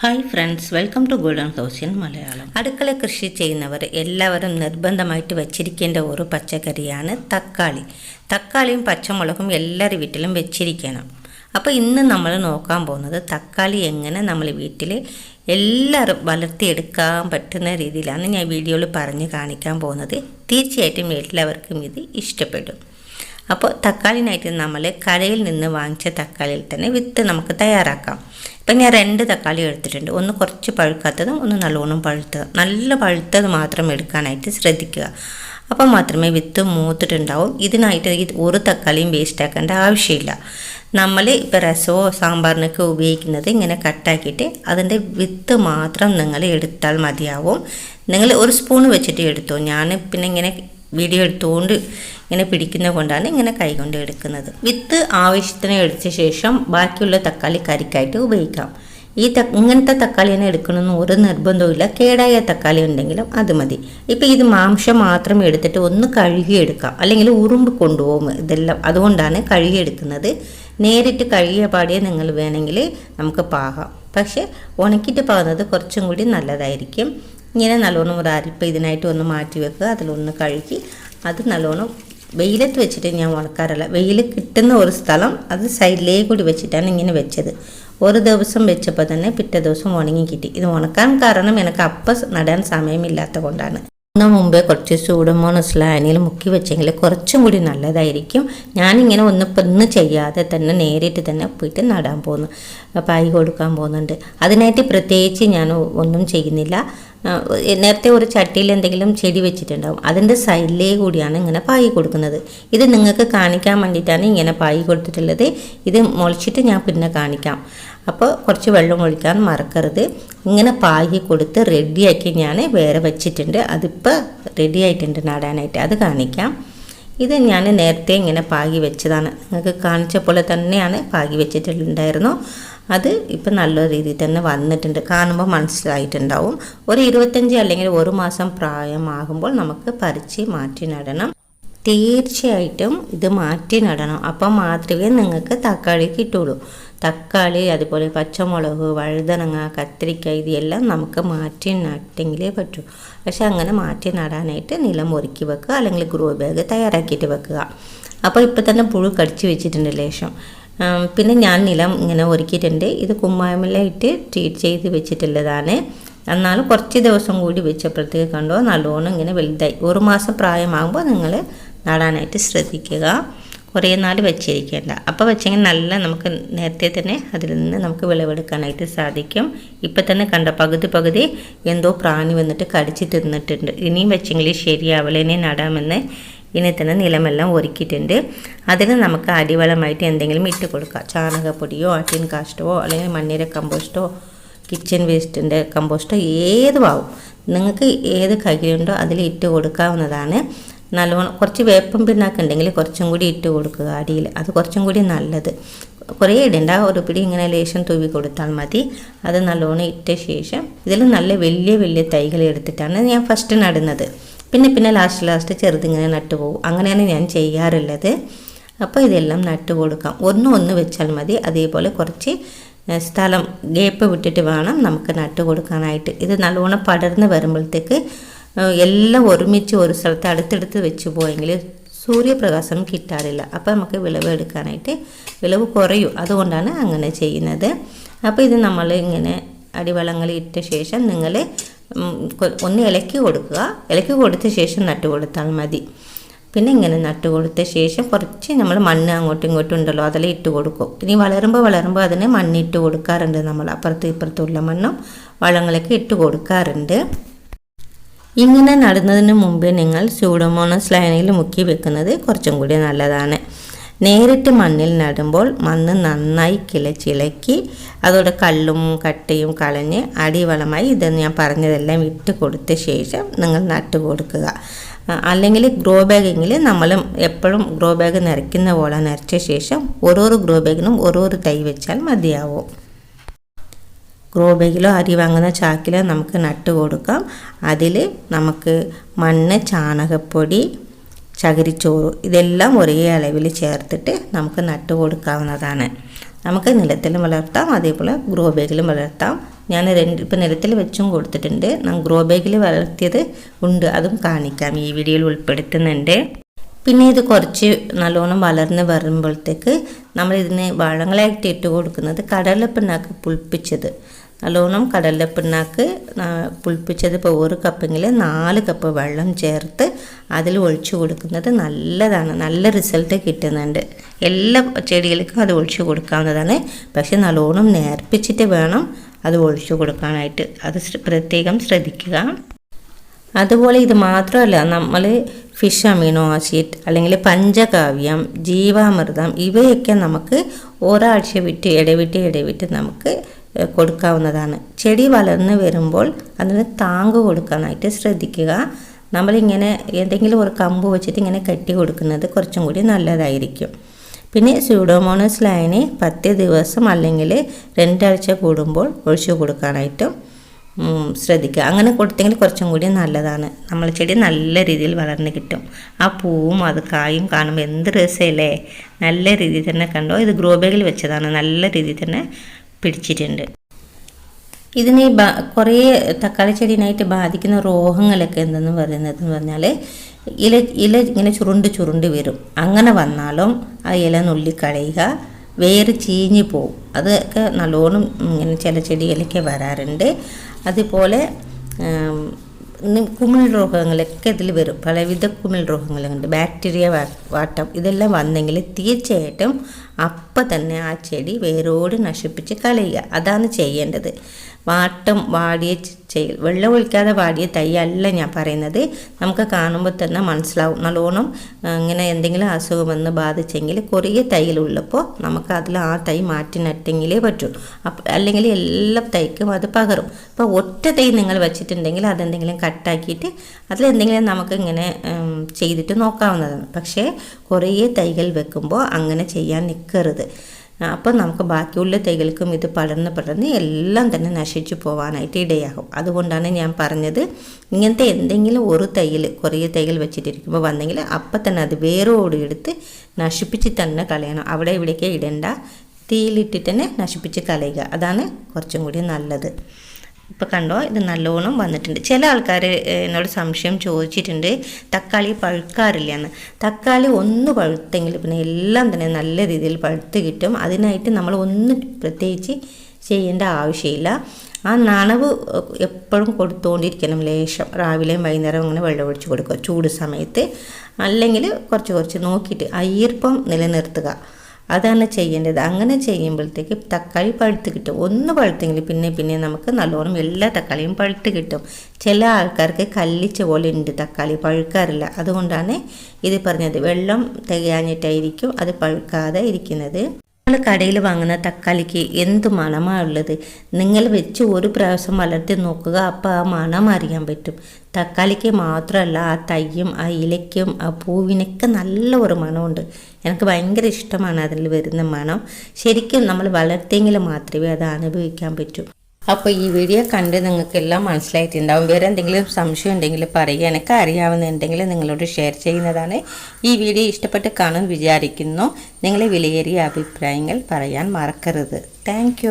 Hi friends welcome to golden house in Malayalam അടുക്കള കൃഷി ചെയ്യുന്നവർ എല്ലാവരും നിർബന്ധമായിട്ട് വച്ചിരിക്കേണ്ട ഒരു പച്ചക്കറിയാണ് തക്കാളി. തക്കാളിയും പച്ചമുളകും എല്ലാവരുടെ വീട്ടിലും വെച്ചിരിക്കണം. അപ്പോൾ ഇന്ന് നമ്മൾ നോക്കാൻ പോകുന്നത് തക്കാളി എങ്ങനെ നമ്മൾ വീട്ടിൽ എല്ലാവരും വളർത്തിയെടുക്കാൻ പറ്റുന്ന രീതിയിലാണ് ഞാൻ വീഡിയോയിൽ പറഞ്ഞ് കാണിക്കാൻ പോകുന്നത്. തീർച്ചയായിട്ടും എല്ലാവർക്കും ഇത് ഇഷ്ടപ്പെടും. അപ്പോൾ തക്കാളിനായിട്ട് നമ്മൾ കടയിൽ നിന്ന് വാങ്ങിച്ച തക്കാളിയിൽ തന്നെ വിത്ത് നമുക്ക് തയ്യാറാക്കാം. ഇപ്പം ഞാൻ രണ്ട് തക്കാളി എടുത്തിട്ടുണ്ട്. ഒന്ന് കുറച്ച് പഴുക്കാത്തതും ഒന്ന് നല്ലോണം പഴുത്തത്. നല്ല പഴുത്തത് മാത്രം എടുക്കാനായിട്ട് ശ്രദ്ധിക്കുക. അപ്പം മാത്രമേ വിത്ത് മൂത്തിട്ടുണ്ടാവും. ഇതിനായിട്ട് ഈ ഒരു തക്കാളിയും വേസ്റ്റ് ആക്കേണ്ട ആവശ്യമില്ല. നമ്മൾ ഇപ്പോൾ രസമോ സാമ്പാറിനൊക്കെ ഉപയോഗിക്കുന്നത് ഇങ്ങനെ കട്ടാക്കിയിട്ട് അതിന്റെ വിത്ത് മാത്രം നിങ്ങൾ എടുത്താൽ മതിയാവും. നിങ്ങൾ ഒരു സ്പൂൺ വെച്ചിട്ട് എടുത്തു. ഞാൻ പിന്നെ ഇങ്ങനെ വീഡിയോ എടുത്തുകൊണ്ട് ഇങ്ങനെ പിടിക്കുന്നത് കൊണ്ടാണ് ഇങ്ങനെ കൈകൊണ്ട് എടുക്കുന്നത്. വിത്ത് ആവശ്യത്തിന് എടുത്ത ശേഷം ബാക്കിയുള്ള തക്കാളി കറിക്കായിട്ട് ഉപയോഗിക്കാം. ഈ ത ഇങ്ങനത്തെ തക്കാളി തന്നെ എടുക്കണമെന്ന് ഒരു നിർബന്ധവുമില്ല. കേടായ തക്കാളി ഉണ്ടെങ്കിലും അത് മതി. ഇപ്പം ഇത് മാംസം മാത്രം എടുത്തിട്ട് ഒന്ന് കഴുകിയെടുക്കാം. അല്ലെങ്കിൽ ഉറുമ്പ് കൊണ്ടുപോകും. ഇതെല്ലാം അതുകൊണ്ടാണ് കഴുകിയെടുക്കുന്നത്. നേരിട്ട് കഴുകിയ പാടിയെ നിങ്ങൾ വേണമെങ്കിൽ നമുക്ക് പാകാം. പക്ഷേ ഉണക്കിയിട്ട് പാകുന്നത് കുറച്ചും കൂടി നല്ലതായിരിക്കും. ഇങ്ങനെ നല്ലോണം ഒരു അരിപ്പ് ഇതിനായിട്ട് ഒന്ന് മാറ്റി വെക്കുക. അതിലൊന്ന് കഴുകി അത് നല്ലോണം വെയിലത്ത് വെച്ചിട്ട് ഞാൻ ഉണക്കാറില്ല. വെയിൽ കിട്ടുന്ന ഒരു സ്ഥലം അത് സൈഡിലേക്ക് കൂടി വെച്ചിട്ടാണ് ഇങ്ങനെ വെച്ചത്. ഒരു ദിവസം വെച്ചപ്പോൾ തന്നെ പിറ്റേ ദിവസം ഉണങ്ങി കിട്ടി. ഇത് ഉണക്കാൻ കാരണം എനിക്ക് അപ്പം നടാൻ സമയമില്ലാത്ത കൊണ്ടാണ്. ഒന്ന് മുമ്പേ കുറച്ച് ചൂടുമോ സ്ലാനിയിൽ മുക്കി വെച്ചെങ്കിൽ കുറച്ചും കൂടി നല്ലതായിരിക്കും. ഞാനിങ്ങനെ ഒന്ന് പെന്ന് ചെയ്യാതെ തന്നെ നേരിട്ട് തന്നെ പോയിട്ട് നടാൻ പോകുന്നു പായി കൊടുക്കാൻ പോകുന്നുണ്ട്. അതിനായിട്ട് പ്രത്യേകിച്ച് ഞാൻ ഒന്നും ചെയ്യുന്നില്ല. നേരത്തെ ഒരു ചട്ടിയിൽ എന്തെങ്കിലും ചെടി വെച്ചിട്ടുണ്ടാവും. അതിന്റെ സൈഡിലേ കൂടിയാണ് ഇങ്ങനെ പായി കൊടുക്കുന്നത്. ഇത് നിങ്ങൾക്ക് കാണിക്കാൻ വേണ്ടിയിട്ടാണ് ഇങ്ങനെ പായി കൊടുത്തിട്ടുള്ളത്. ഇത് മുളച്ചിട്ട് ഞാൻ പിന്നെ കാണിക്കാം. അപ്പോൾ കുറച്ച് വെള്ളം ഒഴിക്കാൻ മറക്കരുത്. ഇങ്ങനെ പായി കൊടുത്ത് റെഡിയാക്കി ഞാൻ വേറെ വെച്ചിട്ടുണ്ട്. അതിപ്പോൾ റെഡി ആയിട്ടുണ്ട് നടാനായിട്ട്. അത് കാണിക്കാം. ഇത് ഞാൻ നേരത്തെ ഇങ്ങനെ പാകി വെച്ചതാണ്. നിങ്ങൾക്ക് കാണിച്ച പോലെ തന്നെയാണ് പാകി വെച്ചിട്ടുണ്ടായിരുന്നു. അത് ഇപ്പം നല്ല രീതിയിൽ തന്നെ വന്നിട്ടുണ്ട്. കാണുമ്പോൾ മനസ്സിലായിട്ടുണ്ടാവും. ഒരു ഇരുപത്തഞ്ച് അല്ലെങ്കിൽ ഒരു മാസം പ്രായമാകുമ്പോൾ നമുക്ക് പറിച്ച് മാറ്റി നടണം. തീർച്ചയായിട്ടും ഇത് മാറ്റി നടണം. അപ്പം മാത്രമേ നിങ്ങൾക്ക് തക്കാളി കിട്ടുള്ളൂ. തക്കാളി അതുപോലെ പച്ചമുളക് വഴുതനങ്ങ കത്തിരിക്ക ഇതെല്ലാം നമുക്ക് മാറ്റി നട്ടെങ്കിലേ പറ്റൂ. പക്ഷെ അങ്ങനെ മാറ്റി നടാനായിട്ട് നിലം ഒരുക്കി വെക്കുക അല്ലെങ്കിൽ ഗ്രോ ബാഗ് തയ്യാറാക്കിയിട്ട് വെക്കുക. അപ്പോൾ ഇപ്പോൾ തന്നെ പുഴു കടിച്ച് വെച്ചിട്ടുണ്ട് ലേശം. പിന്നെ ഞാൻ നിലം ഇങ്ങനെ ഒരുക്കിയിട്ടുണ്ട്. ഇത് കുമ്മായമിലായിട്ട് ട്രീറ്റ് ചെയ്ത് വെച്ചിട്ടുള്ളതാണ്. എന്നാലും കുറച്ച് ദിവസം കൂടി വെച്ചപ്പോഴത്തേക്ക് കണ്ടോ നല്ലോണം ഇങ്ങനെ വലുതായി. ഒരു മാസം പ്രായമാകുമ്പോൾ നിങ്ങൾ നടാനായിട്ട് ശ്രദ്ധിക്കുക. കുറേ നാൾ വെച്ചിരിക്കേണ്ട. അപ്പോൾ വെച്ചെങ്കിൽ നല്ല നമുക്ക് നേരത്തെ തന്നെ അതിൽ നിന്ന് നമുക്ക് വിളവെടുക്കാനായിട്ട് സാധിക്കും. ഇപ്പം തന്നെ കണ്ട പകുതി പകുതി എന്തോ പ്രാണി വന്നിട്ട് കടിച്ച് തിന്നിട്ടുണ്ട്. ഇനിയും വെച്ചെങ്കിൽ ശരിയാവില്ല നടാമെന്ന്. ഇനി തന്നെ നിലമെല്ലാം ഒരുക്കിയിട്ടുണ്ട്. അതിന് നമുക്ക് അടിവളമായിട്ട് എന്തെങ്കിലും ഇട്ട് കൊടുക്കാം. ചാണകപ്പൊടിയോ ആട്ടിൻ കാഷ്ടമോ അല്ലെങ്കിൽ മണ്ണിര കമ്പോസ്റ്റോ കിച്ചൺ വേസ്റ്റിന്റെ കമ്പോസ്റ്റോ ഏതുമാവും നിങ്ങൾക്ക് ഏത് കൈകളുണ്ടോ അതിൽ ഇട്ട് കൊടുക്കാവുന്നതാണ്. നല്ലോണം കുറച്ച് വേപ്പം പിണ്ണാക്ക് ഉണ്ടെങ്കിൽ കുറച്ചും കൂടി ഇട്ട് കൊടുക്കുക അടിയിൽ. അത് കുറച്ചും കൂടി നല്ലത്. കുറേ ഇടേണ്ട. ഒരു പിടി ഇങ്ങനെ ലേശം തൂവി കൊടുത്താൽ മതി. അത് നല്ലോണം ഇട്ട ശേഷം ഇതിൽ നല്ല വലിയ വലിയ തൈകൾ എടുത്തിട്ടാണ് ഞാൻ ഫസ്റ്റ് നടുന്നത്. പിന്നെ പിന്നെ ലാസ്റ്റ് ലാസ്റ്റ് ചെറുതിങ്ങനെ നട്ടു പോകും. അങ്ങനെയാണ് ഞാൻ ചെയ്യാറുള്ളത്. അപ്പോൾ ഇതെല്ലാം നട്ടു കൊടുക്കാം. ഒന്ന് ഒന്ന് വെച്ചാൽ മതി. അതേപോലെ കുറച്ച് സ്ഥലം ഗ്യാപ്പ് വിട്ടിട്ട് വേണം നമുക്ക് നട്ടു കൊടുക്കാനായിട്ട്. ഇത് നല്ലോണം പടർന്ന് വരുമ്പോഴത്തേക്ക് എല്ലാം ഒരുമിച്ച് ഒരു സ്ഥലത്ത് അടുത്തെടുത്ത് വെച്ച് പോയെങ്കിൽ സൂര്യപ്രകാശം കിട്ടാറില്ല. അപ്പോൾ നമുക്ക് വിളവ് എടുക്കാനായിട്ട് വിളവ് കുറയും. അതുകൊണ്ടാണ് അങ്ങനെ ചെയ്യുന്നത്. അപ്പോൾ ഇത് നമ്മൾ ഇങ്ങനെ അടിവളങ്ങൾ ഇട്ട ശേഷം നിങ്ങൾ ഒന്ന് ഇലക്കി കൊടുക്കുക. ഇലക്കി കൊടുത്ത ശേഷം നട്ടു കൊടുത്താൽ മതി. പിന്നെ ഇങ്ങനെ നട്ടു കൊടുത്ത ശേഷം കുറച്ച് നമ്മൾ മണ്ണ് അങ്ങോട്ടും ഇങ്ങോട്ടും ഉണ്ടല്ലോ അതെല്ലാം ഇട്ട് കൊടുക്കും. ഇനി വളരുമ്പോൾ വളരുമ്പോൾ അതിന് മണ്ണിട്ട് കൊടുക്കാറുണ്ട് നമ്മൾ അപ്പുറത്തും ഇപ്പുറത്തുള്ള മണ്ണും വളങ്ങളൊക്കെ ഇട്ട് കൊടുക്കാറുണ്ട്. ഇങ്ങനെ നടുന്നതിന് മുമ്പ് നിങ്ങൾ സ്യൂഡോമോണസ് ലൈനയിൽ മുക്കി വെക്കുന്നത് കുറച്ചും കൂടി നല്ലതാണ്. നേരിട്ട് മണ്ണിൽ നടുമ്പോൾ മണ്ണ് നന്നായി കിളച്ചിളക്കി അതോടെ കല്ലും കട്ടയും കളഞ്ഞ് അടിവളമായി ഇതെന്ന് ഞാൻ പറഞ്ഞതെല്ലാം ഇട്ട് കൊടുത്ത ശേഷം നിങ്ങൾ നട്ട് കൊടുക്കുക. അല്ലെങ്കിൽ ഗ്രോ ബാഗെങ്കിൽ നമ്മൾ എപ്പോഴും ഗ്രോ ബാഗ് നിറയ്ക്കുന്ന പോലെ നിറച്ച ശേഷം ഓരോരോ ഗ്രോ ബാഗിനും ഓരോരോ തൈ വെച്ചാൽ മതിയാവും. ഗ്രോ ബാഗിലോ അരി വാങ്ങുന്ന ചാക്കിലോ നമുക്ക് നട്ട് കൊടുക്കാം. അതിൽ നമുക്ക് മണ്ണ് ചാണകപ്പൊടി ചകിരിച്ചോറ് ഇതെല്ലാം ഒരേ അളവിൽ ചേർത്തിട്ട് നമുക്ക് നട്ട് കൊടുക്കാവുന്നതാണ്. നമുക്ക് നിലത്തിലും വളർത്താം അതേപോലെ ഗ്രോ ബാഗിലും വളർത്താം. ഞാൻ രണ്ട് ഇപ്പം നിലത്തിൽ വെച്ചും കൊടുത്തിട്ടുണ്ട്. ഞാൻ ഗ്രോ ബാഗിൽ വളർത്തിയത് ഉണ്ട് അതും കാണിക്കാം. ഈ വീഡിയോയിൽ ഉൾപ്പെടുത്തുന്നുണ്ട്. പിന്നെ ഇത് കുറച്ച് നല്ലോണം വളർന്ന് വരുമ്പോഴത്തേക്ക് നമ്മൾ ഇതിന് വളങ്ങളായിട്ട് ഇട്ട് കൊടുക്കുന്നത് കടലപ്പിണ്ണാക്ക് പുളിപ്പിച്ചത്. നല്ലോണം കടലപ്പിണ്ണാക്ക് പുളിപ്പിച്ചത് ഇപ്പോൾ ഒരു കപ്പെങ്കിൽ നാല് കപ്പ് വെള്ളം ചേർത്ത് അതിൽ ഒഴിച്ചു കൊടുക്കുന്നത് നല്ലതാണ്. നല്ല റിസൾട്ട് കിട്ടുന്നുണ്ട്. എല്ലാ ചെടികൾക്കും അത് ഒഴിച്ചു കൊടുക്കാവുന്നതാണ്. പക്ഷെ നല്ലോണം നേർപ്പിച്ചിട്ട് വേണം അത് ഒഴിച്ചു കൊടുക്കാനായിട്ട്. അത് പ്രത്യേകം ശ്രദ്ധിക്കുക. അതുപോലെ ഇത് മാത്രമല്ല നമ്മൾ ഫിഷ് അമീനോ ആസിഡ് അല്ലെങ്കിൽ പഞ്ചകാവ്യം ജീവാമൃതം ഇവയൊക്കെ നമുക്ക് ഒരാഴ്ച വിട്ട് ഇടവിട്ട് ഇടവിട്ട് നമുക്ക് കൊടുക്കാവുന്നതാണ്. ചെടി വളർന്ന് വരുമ്പോൾ അതിന് താങ്ക് കൊടുക്കാനായിട്ട് ശ്രദ്ധിക്കുക. നമ്മളിങ്ങനെ എന്തെങ്കിലും ഒരു കമ്പ് വെച്ചിട്ട് ഇങ്ങനെ കെട്ടി കൊടുക്കുന്നത് കുറച്ചും കൂടി നല്ലതായിരിക്കും. പിന്നെ സ്യൂഡോമോണസ് ലൈന് പത്ത് ദിവസം അല്ലെങ്കിൽ രണ്ടാഴ്ച കൂടുമ്പോൾ ഒഴിച്ചു കൊടുക്കാനായിട്ടും ശ്രദ്ധിക്കുക. അങ്ങനെ കൊടുത്തെങ്കിൽ കുറച്ചും കൂടി നല്ലതാണ്. നമ്മൾ ചെടി നല്ല രീതിയിൽ വളർന്ന് കിട്ടും. ആ പൂവും അത് കായും കാണുമ്പോൾ എന്ത് രസമല്ലേ നല്ല രീതിയിൽ തന്നെ കണ്ടോ? ഇത് ഗ്രോ ബാഗിൽ വെച്ചതാണ്. നല്ല രീതിയിൽ തന്നെ പിടിച്ചിട്ടുണ്ട്. ഇതിനെ കുറേ തക്കാളി ചെടീനായിട്ട് ബാധിക്കുന്ന രോഗങ്ങളൊക്കെ എന്തെന്ന് പറയുന്നത് എന്ന് പറഞ്ഞാൽ ഇല ഇല ഇങ്ങനെ ചുരുണ്ട് ചുരുണ്ട് വരും. അങ്ങനെ വന്നാലും ആ ഇല നുള്ളിക്കളയുക. വേര് ചീഞ്ഞ് പോവും. അതൊക്കെ നല്ലോണം ഇങ്ങനെ ചില ചെടികളിലൊക്കെ വരാറുണ്ട്. അതുപോലെ കുമിൾ രോഗങ്ങളൊക്കെ ഇതിൽ വരും. പലവിധ കുമിൾ രോഗങ്ങളുണ്ട് ബാക്ടീരിയ വാട്ടം ഇതെല്ലാം വന്നെങ്കിൽ തീർച്ചയായിട്ടും അപ്പം തന്നെ ആ ചെടി വേരോട് നശിപ്പിച്ച് കളയുക. അതാണ് ചെയ്യേണ്ടത്. വാട്ടം വാടിയ ചെയ് വെള്ളം ഒഴിക്കാതെ വാടിയ തൈ അല്ല ഞാൻ പറയുന്നത്. നമുക്ക് കാണുമ്പോൾ തന്നെ മനസ്സിലാവും. നല്ലോണം ഇങ്ങനെ എന്തെങ്കിലും അസുഖം വന്ന് ബാധിച്ചെങ്കിൽ കുറേ തൈയിലുള്ളപ്പോൾ നമുക്ക് അതിൽ ആ തൈ മാറ്റി നട്ടെങ്കിലേ പറ്റൂ. അല്ലെങ്കിൽ എല്ലാ തൈക്കും അത് പകരും. അപ്പോൾ ഒറ്റ തൈ നിങ്ങൾ വെച്ചിട്ടുണ്ടെങ്കിൽ അതെന്തെങ്കിലും കട്ടാക്കിയിട്ട് അതിലെന്തെങ്കിലും നമുക്ക് ഇങ്ങനെ ചെയ്തിട്ട് നോക്കാവുന്നതാണ്. പക്ഷേ കുറേ തൈകൾ വെക്കുമ്പോൾ അങ്ങനെ ചെയ്യാൻ നിൽക്കരുത്. അപ്പം നമുക്ക് ബാക്കിയുള്ള തൈകൾക്കും ഇത് പടർന്ന് പടർന്ന് എല്ലാം തന്നെ നശിച്ചു പോകാനായിട്ട് ഇടയാകും. അതുകൊണ്ടാണ് ഞാൻ പറഞ്ഞത് ഇങ്ങനത്തെ എന്തെങ്കിലും ഒരു തൈയിൽ കുറേ തൈകൾ വെച്ചിട്ടിരിക്കുമ്പോൾ വന്നെങ്കിൽ അപ്പം തന്നെ അത് വേരോട് എടുത്ത് നശിപ്പിച്ച് തന്നെ കളയണം. അവിടെ ഇവിടേക്ക് ഇടണ്ട. തീയിലിട്ടിട്ട് തന്നെ നശിപ്പിച്ച് കളയുക. അതാണ് കുറച്ചും കൂടി നല്ലത്. ഇപ്പോൾ കണ്ടോ? ഇത് നല്ലോണം വന്നിട്ടുണ്ട്. ചില ആൾക്കാർ എന്നോട് സംശയം ചോദിച്ചിട്ടുണ്ട്. തക്കാളി പഴുക്കാറില്ല എന്ന്. തക്കാളി ഒന്ന് പഴുത്തെങ്കിൽ പിന്നെ എല്ലാം തന്നെ നല്ല രീതിയിൽ പഴുത്ത് കിട്ടും. അതിനായിട്ട് നമ്മൾ ഒന്ന് പ്രത്യേകിച്ച് ചെയ്യേണ്ട ആവശ്യമില്ല. ആ നനവ് എപ്പോഴും കൊടുത്തുകൊണ്ടിരിക്കണം ലേശം. രാവിലെയും വൈകുന്നേരം അങ്ങനെ വെള്ളം ഒഴിച്ച് കൊടുക്കുക. ചൂട് സമയത്ത്. അല്ലെങ്കിൽ കുറച്ച് കുറച്ച് നോക്കിയിട്ട് ഈർപ്പം നിലനിർത്തുക. അതാണ് ചെയ്യേണ്ടത്. അങ്ങനെ ചെയ്യുമ്പോഴത്തേക്ക് തക്കാളി പഴുത്ത് കിട്ടും. ഒന്ന് പഴുത്തെങ്കിൽ പിന്നെ പിന്നെ നമുക്ക് നല്ലോണം എല്ലാ തക്കാളിയും പഴുത്ത് കിട്ടും. ചില ആൾക്കാർക്ക് കല്ലിച്ച പോലെ ഉണ്ട് തക്കാളി പഴുക്കാറില്ല. അതുകൊണ്ടാണ് ഇത് പറഞ്ഞത്. വെള്ളം തികയാഞ്ഞിട്ടായിരിക്കും അത് പഴുക്കാതെ ഇരിക്കുന്നത്. നമ്മൾ കടയിൽ വാങ്ങുന്ന തക്കാളിക്ക് എന്ത് മണമാണ് ഉള്ളത്? നിങ്ങൾ വെച്ച് ഒരു പ്രാവശ്യം വളർത്തി നോക്കുക അപ്പോൾ ആ മണം അറിയാൻ പറ്റും. തക്കാളിക്ക് മാത്രമല്ല ആ തയ്യും ആ ഇലയ്ക്കും ആ പൂവിനൊക്കെ നല്ല ഒരു മണമുണ്ട്. എനിക്ക് ഭയങ്കര ഇഷ്ടമാണ് അതിൽ വരുന്ന മണം. ശരിക്കും നമ്മൾ വളർത്തിയെങ്കിൽ മാത്രമേ അത് അനുഭവിക്കാൻ പറ്റൂ. അപ്പോൾ ഈ വീഡിയോ കണ്ട് നിങ്ങൾക്കെല്ലാം മനസ്സിലായിട്ടുണ്ടാവും. വേറെ എന്തെങ്കിലും സംശയം ഉണ്ടെങ്കിൽ പറയുക. എനിക്ക് അറിയാവുന്നുണ്ടെങ്കിൽ നിങ്ങളോട് ഷെയർ ചെയ്യുന്നതാണ്. ഈ വീഡിയോ ഇഷ്ടപ്പെട്ട് കാണും വിചാരിക്കുന്നു. നിങ്ങളെ വിലയേറിയ അഭിപ്രായങ്ങൾ പറയാൻ മറക്കരുത്. താങ്ക്